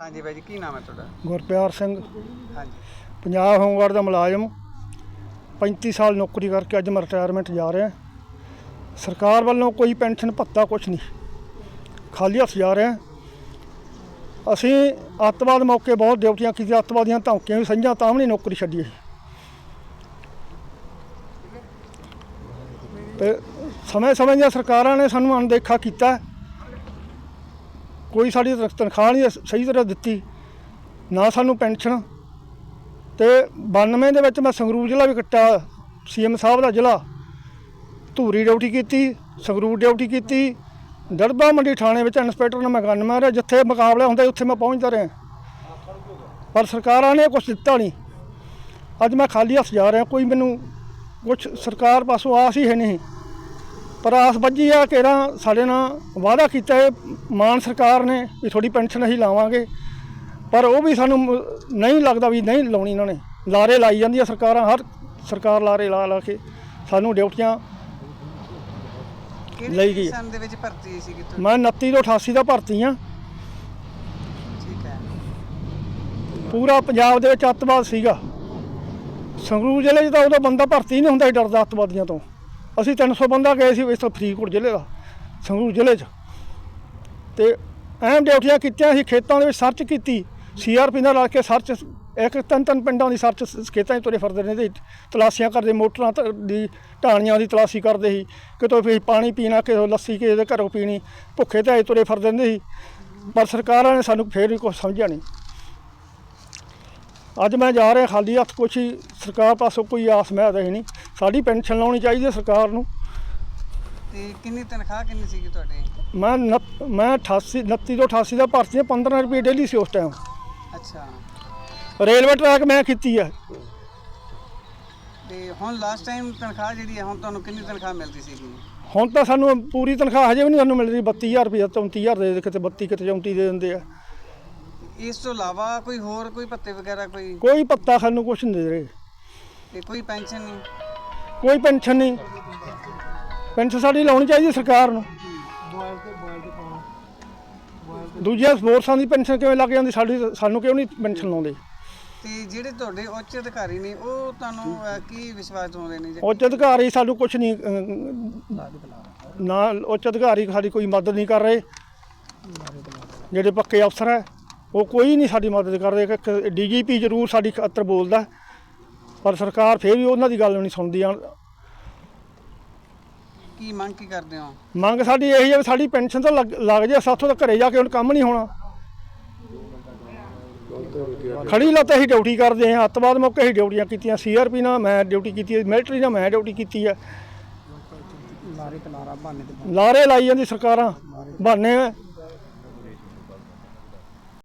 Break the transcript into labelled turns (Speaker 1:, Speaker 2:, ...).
Speaker 1: ਹਾਂਜੀ ਬਾਈ ਜੀ ਕੀ ਨਾਮ ਹੈ ਤੁਹਾਡਾ?
Speaker 2: ਗੁਰਪਿਆਰ ਸਿੰਘ।
Speaker 1: ਹਾਂਜੀ।
Speaker 2: ਪੰਜਾਬ ਹੋਮਗਾਰਡ ਦਾ ਮੁਲਾਜ਼ਮ। 35 ਸਾਲ ਨੌਕਰੀ ਕਰਕੇ ਅੱਜ ਮੈਂ ਰਿਟਾਇਰਮੈਂਟ ਜਾ ਰਿਹਾ। ਸਰਕਾਰ ਵੱਲੋਂ ਕੋਈ ਪੈਨਸ਼ਨ ਭੱਤਾ ਕੁਛ ਨਹੀਂ। ਖਾਲੀ ਹੱਥ ਜਾ ਰਿਹਾ। ਅਸੀਂ ਅੱਤਵਾਦ ਮੌਕੇ ਬਹੁਤ ਡਿਊਟੀਆਂ ਕੀਤੀਆਂ ਅੱਤਵਾਦੀਆਂ ਧਮਕੀਆਂ ਵੀ ਸੰਝਾਂ ਤਾਂ ਵੀ ਨਹੀਂ ਨੌਕਰੀ ਛੱਡੀ ਅਸੀਂ। ਤੇ ਸਮੇਂ ਸਮੇਂ ਦੀਆਂ ਸਰਕਾਰਾਂ ਨੇ ਸਾਨੂੰ ਅਣਦੇਖਾ ਕੀਤਾ। ਕੋਈ ਸਾਡੀ ਤਨਖਾਹ ਨਹੀਂ ਸਹੀ ਤਰ੍ਹਾਂ ਦਿੱਤੀ, ਨਾ ਸਾਨੂੰ ਪੈਨਸ਼ਨ ਤੇ 92 ਦੇ ਵਿੱਚ ਮੈਂ ਸੰਗਰੂਰ ਜ਼ਿਲ੍ਹਾ ਵੀ ਕੱਟਾ ਸੀਐਮ ਸਾਹਿਬ ਦਾ ਜ਼ਿਲ੍ਹਾ। ਧੂਰੀ ਡਿਊਟੀ ਕੀਤੀ, ਸੰਗਰੂਰ ਡਿਊਟੀ ਕੀਤੀ, ਦੜਬਾ ਮੰਡੀ ਥਾਣੇ ਵਿੱਚ ਇੰਸਪੈਕਟਰ ਨਾਲ ਮੈਂ ਗੰਨ ਰਿਹਾ ਜਿੱਥੇ ਮੁਕਾਬਲੇ ਹੁੰਦਾ ਉੱਥੇ ਮੈਂ ਪਹੁੰਚਦਾ ਰਿਹਾ। ਪਰ ਸਰਕਾਰਾਂ ਨੇ ਕੁਝ ਦਿੱਤਾ ਨਹੀਂ। ਅੱਜ ਮੈਂ ਖਾਲੀ ਹੱਥ ਜਾ ਰਿਹਾ, ਕੋਈ ਮੈਨੂੰ ਕੁਝ ਸਰਕਾਰ ਪਾਸੋਂ ਆਸ ਹੀ ਹੈ ਨਹੀਂ। ਪਰ ਆਸ ਵੱਜੀ ਆ ਕਿ ਨਾ ਸਾਡੇ ਨਾਲ ਵਾਅਦਾ ਕੀਤਾ ਹੈ ਮਾਨ ਸਰਕਾਰ ਨੇ ਵੀ ਥੋੜੀ ਪੈਨਸ਼ਨ ਅਸੀਂ ਲਾਵਾਂਗੇ। ਪਰ ਉਹ ਵੀ ਸਾਨੂੰ ਨਹੀਂ ਲੱਗਦਾ ਵੀ ਨਹੀਂ ਲਾਉਣੀ ਇਹਨਾਂ ਨੇ। ਲਾਰੇ ਲਾਈ ਜਾਂਦੀਆਂ ਸਰਕਾਰਾਂ ਹਰ ਸਰਕਾਰ ਲਾਰੇ ਲਾ ਲਾ ਕੇ ਸਾਨੂੰ ਡਿਊਟੀਆਂ
Speaker 1: ਕਿਹੜੀ
Speaker 2: ਲਈ ਗਈ ਹੈ।
Speaker 1: ਸਨ ਦੇ ਵਿੱਚ ਭਰਤੀ ਸੀ ਕਿਤੋਂ
Speaker 2: ਮੈਂ 29 ਤੋਂ 88 ਦਾ ਭਰਤੀ ਆ।
Speaker 1: ਠੀਕ ਹੈ।
Speaker 2: ਪੂਰਾ ਪੰਜਾਬ ਦੇ ਵਿੱਚ ਅੱਤਵਾਦ ਸੀਗਾ। ਸੰਗਰੂਰ ਜ਼ਿਲ੍ਹੇ 'ਚ ਤਾਂ ਉਦੋਂ ਬੰਦਾ ਭਰਤੀ ਨਹੀਂ ਹੁੰਦਾ ਡਰਦਾ ਅੱਤਵਾਦੀਆਂ ਤੋਂ। ਅਸੀਂ 300 ਬੰਦਾ ਗਏ ਸੀ ਇਸ ਤੋਂ ਫਰੀਦਕੋਟ ਜ਼ਿਲ੍ਹੇ ਦਾ, ਸੰਗਰੂਰ ਜ਼ਿਲ੍ਹੇ 'ਚ। ਤੇ ਅਹਿਮ ਡਿਊਟੀਆਂ ਕੀਤੀਆਂ ਸੀ, ਖੇਤਾਂ ਦੇ ਵਿੱਚ ਸਰਚ ਕੀਤੀ ਸੀਆਰਪੀ ਨਾਲ ਰਲ ਕੇ ਸਰਚ, ਇੱਕ ਤਿੰਨ ਤਿੰਨ ਪਿੰਡਾਂ ਦੀ ਸਰਚ ਖੇਤਾਂ 'ਚ ਤੁਰੇ ਫਿਰਦੇ ਰਹਿੰਦੇ ਤੇ ਤਲਾਸ਼ੀਆਂ ਕਰਦੇ, ਮੋਟਰਾਂ ਤ- ਦੀ ਢਾਣੀਆਂ ਦੀ ਤਲਾਸ਼ੀ ਕਰਦੇ ਸੀ। ਕਿਤੋਂ ਵੀ ਪਾਣੀ ਪੀਣਾ, ਕਿਤੋਂ ਲੱਸੀ ਕਿਸੇ ਦੇ ਘਰੋਂ ਪੀਣੀ, ਭੁੱਖੇ ਤੇ ਤੁਰੇ ਫਿਰਦੇ ਨੇ ਸੀ। ਪਰ ਸਰਕਾਰਾਂ ਨੇ ਸਾਨੂੰ ਫੇਰ ਵੀ ਕੁਝ ਸਮਝਿਆ ਨਹੀਂ। ਅੱਜ ਮੈਂ ਜਾ ਰਿਹਾ, ਖਾਲੀ ਹੱਥ ਕੁਛ ਹੀ, ਸਰਕਾਰ ਪਾਸੋਂ ਕੋਈ ਆਸ ਮੈਂ ਰਹੀ ਨਹੀਂ। ਸਾਡੀ ਪੈਨਸ਼ਨ ਲਾਉਣੀ ਚਾਹੀਦੀ ਹੈ ਸਰਕਾਰ ਨੂੰ।
Speaker 1: ਤੇ ਕਿੰਨੀ ਤਨਖਾਹ ਕਿੰਨੀ ਸੀਗੀ ਤੁਹਾਡੀ?
Speaker 2: ਮੈਂ ਮੈਂ 88 29 ਤੋਂ 88 ਦਾ ਭਰਤੀ ਹਾਂ 15 ਰੁਪਏ ਡੇਲੀ ਸੀ ਉਸ ਟਾਈਮ
Speaker 1: ਅੱਛਾ।
Speaker 2: ਰੇਲਵੇ ਟਰੈਕ ਮੈਂ ਕੀਤੀ ਹੈ।
Speaker 1: ਤੇ ਹੁਣ ਲਾਸਟ ਟਾਈਮ ਤਨਖਾਹ ਜਿਹੜੀ ਹੈ ਹੁਣ ਤੁਹਾਨੂੰ ਕਿੰਨੀ ਤਨਖਾਹ ਮਿਲਦੀ ਸੀਗੀ?
Speaker 2: ਹੁਣ ਤਾਂ ਸਾਨੂੰ ਪੂਰੀ ਤਨਖਾਹ ਹਜੇ ਵੀ ਨਹੀਂ ਸਾਨੂੰ ਮਿਲ ਰਹੀ 32000 ਰੁਪਏ 33000 ਦੇ ਦੇ, ਕਿਤੇ 32 ਕਿਤੇ 34 ਦੇ ਦਿੰਦੇ ਆ।
Speaker 1: ਇਸ ਤੋਂ ਇਲਾਵਾ ਕੋਈ ਹੋਰ ਕੋਈ ਭੱਤੇ ਵਗੈਰਾ ਕੋਈ?
Speaker 2: ਕੋਈ ਪੱਤਾ ਸਾਨੂੰ ਕੁਛ ਨਹੀਂ ਦੇ ਰਹੇ।
Speaker 1: ਤੇ ਕੋਈ ਪੈਨਸ਼ਨ ਨਹੀਂ?
Speaker 2: ਕੋਈ ਪੈਨਸ਼ਨ ਨਹੀਂ। ਪੈਨਸ਼ਨ ਸਾਡੀ ਲਾਉਣੀ ਚਾਹੀਦੀ ਸਰਕਾਰ ਨੂੰ। ਦੂਜੀਆਂ ਸਪੋਰਟਸਾਂ ਦੀ ਪੈਨਸ਼ਨ ਕਿਵੇਂ ਲੱਗ ਜਾਂਦੀ? ਸਾਡੀ ਸਾਨੂੰ ਕਿਉਂ ਨਹੀਂ ਪੈਨਸ਼ਨ ਲਾਉਂਦੇ?
Speaker 1: ਤੇ ਜਿਹੜੇ ਤੁਹਾਡੇ ਉੱਚ ਅਧਿਕਾਰੀ ਨੇ ਉਹ ਤੁਹਾਨੂੰ ਅਹ, ਕੀ ਵਿਸ਼ਵਾਸ ਦਿਵਾਉਂਦੇ ਨੇ ਜੀ?
Speaker 2: ਉੱਚ ਅਧਿਕਾਰੀ ਸਾਨੂੰ ਕੁਝ ਨਹੀਂ ਅਹ, ਨਾ ਉੱਚ ਅਧਿਕਾਰੀ ਸਾਡੀ ਕੋਈ ਮਦਦ ਨਹੀਂ ਕਰ ਰਹੇ। ਜਿਹੜੇ ਪੱਕੇ ਅਫਸਰ ਹੈ ਉਹ ਕੋਈ ਨਹੀਂ ਸਾਡੀ ਮਦਦ ਕਰਦੇ ਡੀਜੀਪੀ ਜ਼ਰੂਰ ਸਾਡੀ ਖਾਤਰ ਬੋਲਦਾ। ਪਰ ਸਰਕਾਰ ਫੇਰ ਵੀ ਉਹਨਾਂ ਦੀ ਗੱਲ ਨਹੀਂ ਸੁਣਦੀ ਆ।
Speaker 1: ਕੀ ਮੰਗ ਕੀ ਕਰਦੇ ਹੋ?
Speaker 2: ਮੰਗ ਸਾਡੀ ਇਹੀ ਹੈ ਵੀ ਸਾਡੀ ਪੈਨਸ਼ਨ ਤਾਂ ਲੱਗ ਲੱਗ ਜੇ ਸਾਥੋਂ ਤਾਂ ਘਰੇ ਜਾ ਕੇ ਹੁਣ ਕੰਮ ਨਹੀਂ ਹੋਣਾ। ਖੜੀ ਲੱਤ ਅਸੀਂ ਡਿਊਟੀ ਕਰਦੇ ਹਾਂ ਅੱਤਵਾਦ ਮੌਕੇ ਅਸੀਂ ਡਿਊਟੀਆਂ ਕੀਤੀਆਂ। ਸੀਆਰਪੀ ਨਾਲ ਮੈਂ ਡਿਊਟੀ ਕੀਤੀ ਹੈ ਮਿਲਟਰੀ ਨਾਲ ਮੈਂ ਡਿਊਟੀ ਕੀਤੀ ਹੈ ਲਾਰੇ ਲਾਈ ਜਾਂਦੀ ਸਰਕਾਰਾਂ ਬਹਾਨੇ।